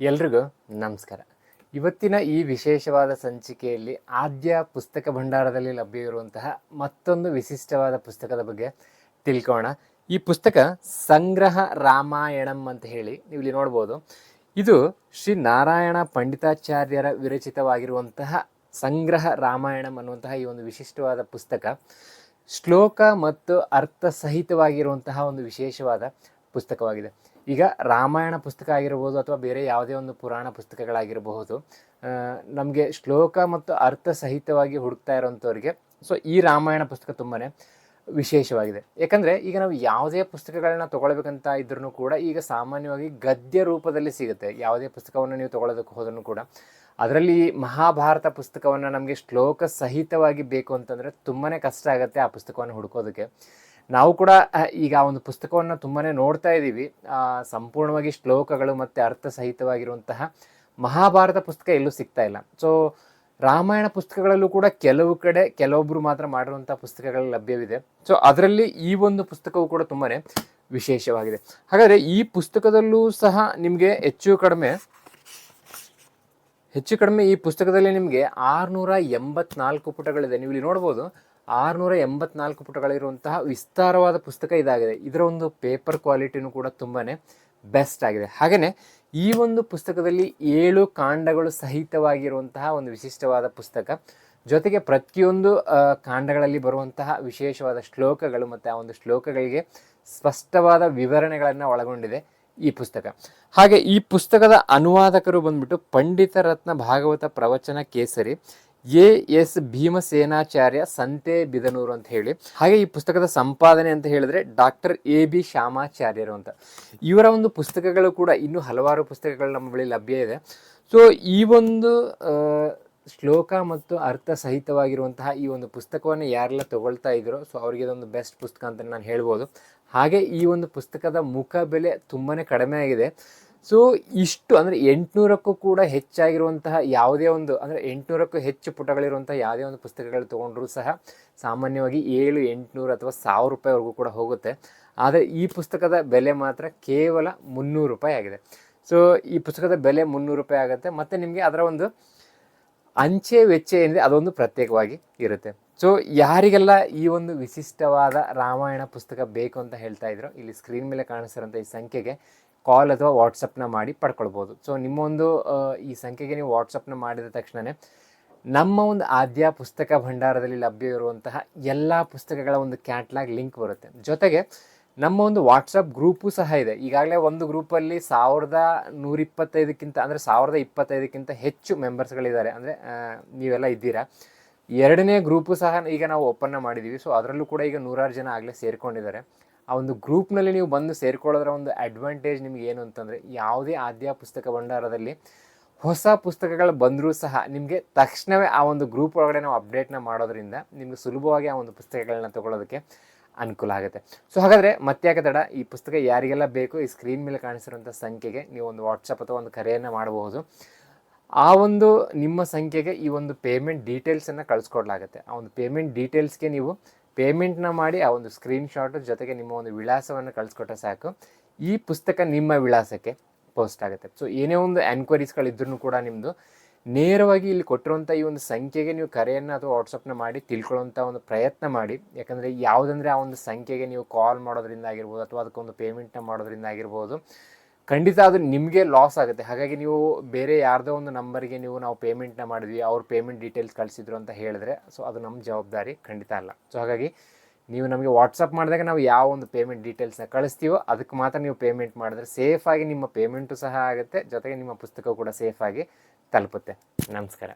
ಎಲ್ರಿಗೂ ನಮಸ್ಕಾರ. ಇವತ್ತಿನ ಈ ವಿಶೇಷವಾದ ಸಂಚಿಕೆಯಲ್ಲಿ ಆದ್ಯ ಪುಸ್ತಕ ಭಂಡಾರದಲ್ಲಿ ಲಭ್ಯವಿರುವಂತಹ ಮತ್ತೊಂದು ವಿಶಿಷ್ಟವಾದ ಪುಸ್ತಕದ ಬಗ್ಗೆ ತಿಳ್ಕೋಣ ಈ ಪುಸ್ತಕ ಸಂಗ್ರಹ ರಾಮಾಯಣಂ ಅಂತ ಹೇಳಿ ನೀವು ಇಲ್ಲಿ ನೋಡ್ಬೋದು. ಇದು ಶ್ರೀ ನಾರಾಯಣ ಪಂಡಿತಾಚಾರ್ಯರ ವಿರಚಿತವಾಗಿರುವಂತಹ ಸಂಗ್ರಹ ರಾಮಾಯಣಂ ಅನ್ನುವಂತಹ ಈ ಒಂದು ವಿಶಿಷ್ಟವಾದ ಪುಸ್ತಕ. ಶ್ಲೋಕ ಮತ್ತು ಅರ್ಥ ಸಹಿತವಾಗಿರುವಂತಹ ಒಂದು ವಿಶೇಷವಾದ ಪುಸ್ತಕವಾಗಿದೆ. ಈಗ ರಾಮಾಯಣ ಪುಸ್ತಕ ಆಗಿರ್ಬೋದು ಅಥವಾ ಬೇರೆ ಯಾವುದೇ ಒಂದು ಪುರಾಣ ಪುಸ್ತಕಗಳಾಗಿರಬಹುದು ನಮಗೆ ಶ್ಲೋಕ ಮತ್ತು ಅರ್ಥ ಸಹಿತವಾಗಿ ಹುಡುಕ್ತಾ ಇರೋಂಥವ್ರಿಗೆ ಸೊ ಈ ರಾಮಾಯಣ ಪುಸ್ತಕ ತುಂಬಾ ವಿಶೇಷವಾಗಿದೆ. ಯಾಕಂದರೆ ಈಗ ನಾವು ಯಾವುದೇ ಪುಸ್ತಕಗಳನ್ನ ತೊಗೊಳ್ಬೇಕಂತ ಇದ್ರೂ ಕೂಡ ಈಗ ಸಾಮಾನ್ಯವಾಗಿ ಗದ್ಯ ರೂಪದಲ್ಲಿ ಸಿಗುತ್ತೆ. ಯಾವುದೇ ಪುಸ್ತಕವನ್ನು ನೀವು ತೊಗೊಳೋದಕ್ಕೆ ಹೋದ್ರೂ ಕೂಡ. ಅದರಲ್ಲಿ ಮಹಾಭಾರತ ಪುಸ್ತಕವನ್ನು ನಮಗೆ ಶ್ಲೋಕ ಸಹಿತವಾಗಿ ಬೇಕು ಅಂತಂದರೆ ತುಂಬಾ ಕಷ್ಟ ಆಗುತ್ತೆ ಆ ಪುಸ್ತಕವನ್ನು ಹುಡುಕೋದಕ್ಕೆ. ನಾವು ಕೂಡ ಈಗ ಒಂದು ಪುಸ್ತಕವನ್ನು ತುಂಬಾ ನೋಡ್ತಾ ಇದ್ದೀವಿ. ಸಂಪೂರ್ಣವಾಗಿ ಶ್ಲೋಕಗಳು ಮತ್ತು ಅರ್ಥ ಸಹಿತವಾಗಿರುವಂತಹ ಮಹಾಭಾರತ ಪುಸ್ತಕ ಎಲ್ಲೂ ಸಿಗ್ತಾ ಇಲ್ಲ. ಸೊ ರಾಮಾಯಣ ಪುಸ್ತಕಗಳಲ್ಲೂ ಕೂಡ ಕೆಲವು ಕಡೆ ಕೆಲವೊಬ್ಬರು ಮಾತ್ರ ಮಾಡಿರುವಂಥ ಪುಸ್ತಕಗಳು ಲಭ್ಯವಿದೆ. ಸೊ ಅದರಲ್ಲಿ ಈ ಒಂದು ಪುಸ್ತಕವು ಕೂಡ ತುಂಬಾ ವಿಶೇಷವಾಗಿದೆ. ಹಾಗಾದರೆ ಈ ಪುಸ್ತಕದಲ್ಲೂ ಸಹ ನಿಮಗೆ ಹೆಚ್ಚು ಕಡಿಮೆ ಹೆಚ್ಚು ಕಡಿಮೆ ಈ ಪುಸ್ತಕದಲ್ಲಿ ನಿಮಗೆ ಆರುನೂರ ಎಂಬತ್ನಾಲ್ಕು ಪುಟಗಳಿದೆ. ನೀವು ಇಲ್ಲಿ ನೋಡ್ಬೋದು ಆರುನೂರ ಎಂಬತ್ನಾಲ್ಕು ಪುಟಗಳಿರುವಂತಹ ವಿಸ್ತಾರವಾದ ಪುಸ್ತಕ ಇದಾಗಿದೆ. ಇದರ ಒಂದು ಪೇಪರ್ ಕ್ವಾಲಿಟಿನೂ ಕೂಡ ತುಂಬಾ ಬೆಸ್ಟ್ ಆಗಿದೆ. ಹಾಗೆಯೇ ಈ ಒಂದು ಪುಸ್ತಕದಲ್ಲಿ ಏಳು ಕಾಂಡಗಳು ಸಹಿತವಾಗಿರುವಂತಹ ಒಂದು ವಿಶಿಷ್ಟವಾದ ಪುಸ್ತಕ. ಜೊತೆಗೆ ಪ್ರತಿಯೊಂದು ಕಾಂಡಗಳಲ್ಲಿ ಬರುವಂತಹ ವಿಶೇಷವಾದ ಶ್ಲೋಕಗಳು ಮತ್ತು ಆ ಒಂದು ಶ್ಲೋಕಗಳಿಗೆ ಸ್ಪಷ್ಟವಾದ ವಿವರಣೆಗಳನ್ನು ಒಳಗೊಂಡಿದೆ ಈ ಪುಸ್ತಕ. ಹಾಗೆ ಈ ಪುಸ್ತಕದ ಅನುವಾದಕರು ಬಂದ್ಬಿಟ್ಟು ಪಂಡಿತ ರತ್ನ ಭಾಗವತ ಪ್ರವಚನ ಕೇಸರಿ. ಎ ಎಸ್ ಭೀಮಸೇನಾಚಾರ್ಯ ಸಂತೆ ಬಿದನೂರು ಅಂತ ಹೇಳಿ. ಹಾಗೆ ಈ ಪುಸ್ತಕದ ಸಂಪಾದನೆ ಅಂತ ಹೇಳಿದ್ರೆ ಡಾಕ್ಟರ್ ಎ ಬಿ ಶ್ಯಾಮಾಚಾರ್ಯರು ಅಂತ. ಇವರ ಒಂದು ಪುಸ್ತಕಗಳು ಕೂಡ ಇನ್ನೂ ಹಲವಾರು ಪುಸ್ತಕಗಳು ನಮ್ಮ ಬಳಿ ಲಭ್ಯ ಇದೆ. ಸೊ ಈ ಒಂದು ಶ್ಲೋಕ ಮತ್ತು ಅರ್ಥ ಸಹಿತವಾಗಿರುವಂತಹ ಈ ಒಂದು ಪುಸ್ತಕವನ್ನು ಯಾರೆಲ್ಲ ತಗೊಳ್ತಾ ಇದ್ರೋ ಸೊ ಅವರಿಗೆ ಇದೊಂದು ಬೆಸ್ಟ್ ಪುಸ್ತಕ ಅಂತ ನಾನು ಹೇಳ್ಬೋದು. ಹಾಗೆ ಈ ಒಂದು ಪುಸ್ತಕದ ಮುಖ ಬೆಲೆ ತುಂಬಾ ಕಡಿಮೆ ಆಗಿದೆ. ಸೊ ಇಷ್ಟು ಅಂದರೆ ಎಂಟುನೂರಕ್ಕೂ ಕೂಡ ಹೆಚ್ಚಾಗಿರುವಂತಹ ಯಾವುದೇ ಒಂದು, ಅಂದರೆ ಎಂಟುನೂರಕ್ಕೂ ಹೆಚ್ಚು ಪುಟಗಳಿರುವಂತಹ ಯಾವುದೇ ಒಂದು ಪುಸ್ತಕಗಳು ತೊಗೊಂಡ್ರೂ ಸಹ ಸಾಮಾನ್ಯವಾಗಿ ಏಳು, ಎಂಟುನೂರು ಅಥವಾ ಸಾವಿರ ರೂಪಾಯಿವರೆಗೂ ಕೂಡ ಹೋಗುತ್ತೆ. ಆದರೆ ಈ ಪುಸ್ತಕದ ಬೆಲೆ ಮಾತ್ರ ಕೇವಲ ಮುನ್ನೂರು ರೂಪಾಯಿ ಆಗಿದೆ. ಸೊ ಈ ಪುಸ್ತಕದ ಬೆಲೆ ಮುನ್ನೂರು ರೂಪಾಯಿ ಆಗುತ್ತೆ. ಮತ್ತು ನಿಮಗೆ ಅದರ ಒಂದು ಅಂಚೆ ವೆಚ್ಚ ಏನಿದೆ ಅದೊಂದು ಪ್ರತ್ಯೇಕವಾಗಿ ಇರುತ್ತೆ. ಸೊ ಯಾರಿಗೆಲ್ಲ ಈ ಒಂದು ವಿಶಿಷ್ಟವಾದ ರಾಮಾಯಣ ಪುಸ್ತಕ ಬೇಕು ಅಂತ ಹೇಳ್ತಾ ಇದ್ರು, ಇಲ್ಲಿ ಸ್ಕ್ರೀನ್ ಮೇಲೆ ಕಾಣಿಸ್ತಿರೋಂಥ ಈ ಸಂಖ್ಯೆಗೆ ಕಾಲ್ ಅಥವಾ ವಾಟ್ಸಪ್ನ ಮಾಡಿ ಪಡ್ಕೊಳ್ಬೋದು. ಸೊ ನಿಮ್ಮೊಂದು ಈ ಸಂಖ್ಯೆಗೆ ನೀವು ವಾಟ್ಸಪ್ನ ಮಾಡಿದ ತಕ್ಷಣವೇ ನಮ್ಮ ಒಂದು ಆದ್ಯ ಪುಸ್ತಕ ಭಂಡಾರದಲ್ಲಿ ಲಭ್ಯ ಇರುವಂತಹ ಎಲ್ಲ ಪುಸ್ತಕಗಳ ಒಂದು ಕ್ಯಾಟ್ಲಾಗ್ ಲಿಂಕ್ ಬರುತ್ತೆ. ಜೊತೆಗೆ ನಮ್ಮ ಒಂದು ವಾಟ್ಸಪ್ ಗ್ರೂಪು ಸಹ ಇದೆ. ಈಗಾಗಲೇ ಒಂದು ಗ್ರೂಪಲ್ಲಿ ಸಾವಿರದ ನೂರಿಪ್ಪತ್ತೈದಕ್ಕಿಂತ, ಅಂದರೆ ಸಾವಿರದ ಇಪ್ಪತ್ತೈದಕ್ಕಿಂತ ಹೆಚ್ಚು ಮೆಂಬರ್ಸ್ಗಳಿದ್ದಾರೆ ಅಂದರೆ ನೀವೆಲ್ಲ ಇದ್ದೀರಾ? ಎರಡನೇ ಗ್ರೂಪು ಸಹ ಈಗ ನಾವು ಓಪನ್ನ ಮಾಡಿದ್ದೀವಿ. ಸೊ ಅದರಲ್ಲೂ ಕೂಡ ಈಗ ನೂರಾರು ಜನ ಆಗಲೇ ಸೇರಿಕೊಂಡಿದ್ದಾರೆ. ಆ ಒಂದು ಗ್ರೂಪ್ನಲ್ಲಿ ನೀವು ಬಂದು ಸೇರಿಕೊಳ್ಳೋದ್ರ ಒಂದು ಅಡ್ವಾಂಟೇಜ್ ನಿಮ್ಗೆ ಏನು ಅಂತಂದರೆ ಯಾವುದೇ ಆದ್ಯ ಪುಸ್ತಕ ಭಂಡಾರದಲ್ಲಿ ಹೊಸ ಪುಸ್ತಕಗಳು ಬಂದರೂ ಸಹ ನಿಮಗೆ ತಕ್ಷಣವೇ ಆ ಒಂದು ಗ್ರೂಪ್ ಒಳಗಡೆ ನಾವು ಅಪ್ಡೇಟ್ನ ಮಾಡೋದ್ರಿಂದ ನಿಮಗೆ ಸುಲಭವಾಗಿ ಆ ಒಂದು ಪುಸ್ತಕಗಳನ್ನ ತೊಗೊಳೋದಕ್ಕೆ ಅನುಕೂಲ ಆಗುತ್ತೆ. ಸೊ ಹಾಗಾದರೆ ಮತ್ತ್ಯಾಕೆ ತಡ? ಈ ಪುಸ್ತಕ ಯಾರಿಗೆಲ್ಲ ಬೇಕು? ಈ ಸ್ಕ್ರೀನ್ ಮೇಲೆ ಕಾಣಿಸಿರುವಂಥ ಸಂಖ್ಯೆಗೆ ನೀವು ಒಂದು ವಾಟ್ಸಪ್ ಅಥವಾ ಒಂದು ಕರೆಯನ್ನು ಮಾಡಬಹುದು. ಆ ಒಂದು ನಿಮ್ಮ ಸಂಖ್ಯೆಗೆ ಈ ಒಂದು ಪೇಮೆಂಟ್ ಡೀಟೇಲ್ಸನ್ನು ಕಳಿಸ್ಕೊಡ್ಲಾಗುತ್ತೆ. ಆ ಒಂದು ಪೇಮೆಂಟ್ ಡೀಟೇಲ್ಸ್ಗೆ ನೀವು ಪೇಮೆಂಟ್ನ ಮಾಡಿ ಆ ಒಂದು ಸ್ಕ್ರೀನ್ಶಾಟು ಜೊತೆಗೆ ನಿಮ್ಮ ಒಂದು ವಿಳಾಸವನ್ನು ಕಳಿಸ್ಕೊಟ್ರೆ ಸಾಕು. ಈ ಪುಸ್ತಕ ನಿಮ್ಮ ವಿಳಾಸಕ್ಕೆ ಪೋಸ್ಟ್ ಆಗುತ್ತೆ. ಸೊ ಏನೇ ಒಂದು ಎನ್ಕ್ವೈರೀಸ್ಗಳಿದ್ರೂ ಕೂಡ ನಿಮ್ಮದು ನೇರವಾಗಿ ಇಲ್ಲಿ ಕೊಟ್ಟಿರುವಂಥ ಈ ಒಂದು ಸಂಖ್ಯೆಗೆ ನೀವು ಕರೆಯನ್ನು ಅಥವಾ ವಾಟ್ಸಪ್ನ ಮಾಡಿ ತಿಳ್ಕೊಳ್ಳುವಂಥ ಒಂದು ಪ್ರಯತ್ನ ಮಾಡಿ. ಯಾಕಂದರೆ ಯಾವುದಂದರೆ ಆ ಒಂದು ಸಂಖ್ಯೆಗೆ ನೀವು ಕಾಲ್ ಮಾಡೋದ್ರಿಂದ ಆಗಿರ್ಬೋದು ಅಥವಾ ಅದಕ್ಕೊಂದು ಪೇಮೆಂಟ್ನ ಮಾಡೋದ್ರಿಂದ ಆಗಿರ್ಬೋದು. ಖಂಡಿತ ಅದು ನಿಮಗೆ ಲಾಸ್ ಆಗುತ್ತೆ. ಹಾಗಾಗಿ ನೀವು ಬೇರೆ ಯಾರದೋ ಒಂದು ನಂಬರ್ಗೆ ನೀವು ನಾವು ಪೇಮೆಂಟ್ನ ಮಾಡಿದ್ವಿ, ಅವ್ರ ಪೇಮೆಂಟ್ ಡೀಟೇಲ್ಸ್ ಕಳಿಸಿದ್ರು ಅಂತ ಹೇಳಿದ್ರೆ ಸೊ ಅದು ನಮ್ಮ ಜವಾಬ್ದಾರಿ, ಖಂಡಿತ ಅಲ್ಲ. ಸೊ ಹಾಗಾಗಿ ನೀವು ನಮಗೆ ವಾಟ್ಸಪ್ ಮಾಡಿದಾಗ ನಾವು ಯಾವ ಒಂದು ಪೇಮೆಂಟ್ ಡೀಟೇಲ್ಸ್ನ ಕಳಿಸ್ತೀವೋ ಅದಕ್ಕೆ ಮಾತ್ರ ನೀವು ಪೇಮೆಂಟ್ ಮಾಡಿದ್ರೆ ಸೇಫಾಗಿ ನಿಮ್ಮ ಪೇಮೆಂಟು ಸಹ ಆಗುತ್ತೆ, ಜೊತೆಗೆ ನಿಮ್ಮ ಪುಸ್ತಕ ಕೂಡ ಸೇಫಾಗಿ ತಲುಪುತ್ತೆ. ನಮಸ್ಕಾರ.